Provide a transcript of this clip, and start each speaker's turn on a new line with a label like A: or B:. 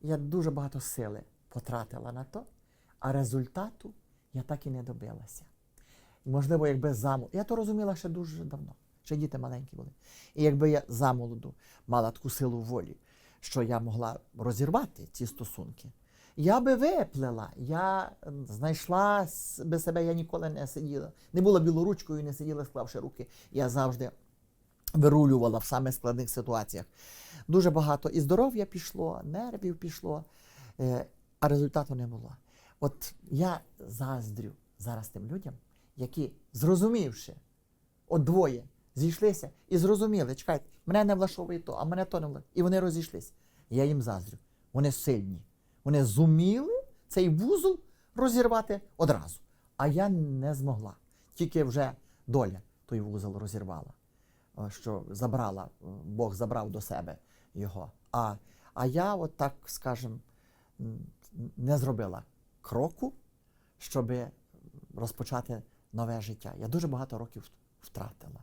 A: я дуже багато сили потратила на то, а результату я так і не добилася. Можливо, якби замолоду. Я то розуміла ще дуже давно, ще діти маленькі були. І якби я замолоду мала таку силу волі, що я могла розірвати ці стосунки, я би виплела, я е, знайшла би себе, я ніколи не сиділа. Не була білоручкою, не сиділа, склавши руки. Я завжди вирулювала в самих складних ситуаціях. Дуже багато і здоров'я пішло, нервів пішло, е, а результату не було. От я заздрю зараз тим людям, які, зрозумівши, от двоє зійшлися і зрозуміли, чекайте, мене не влаштовує то, а мене то не влаштовує. І вони розійшлися. Я їм заздрю. Вони сильні. Вони зуміли цей вузол розірвати одразу. А я не змогла. Тільки вже доля той вузол розірвала, що забрала, е, Бог забрав до себе його. А, а я, от так скажем, не зробила кроку, щоб розпочати нове життя. Я дуже багато років втратила.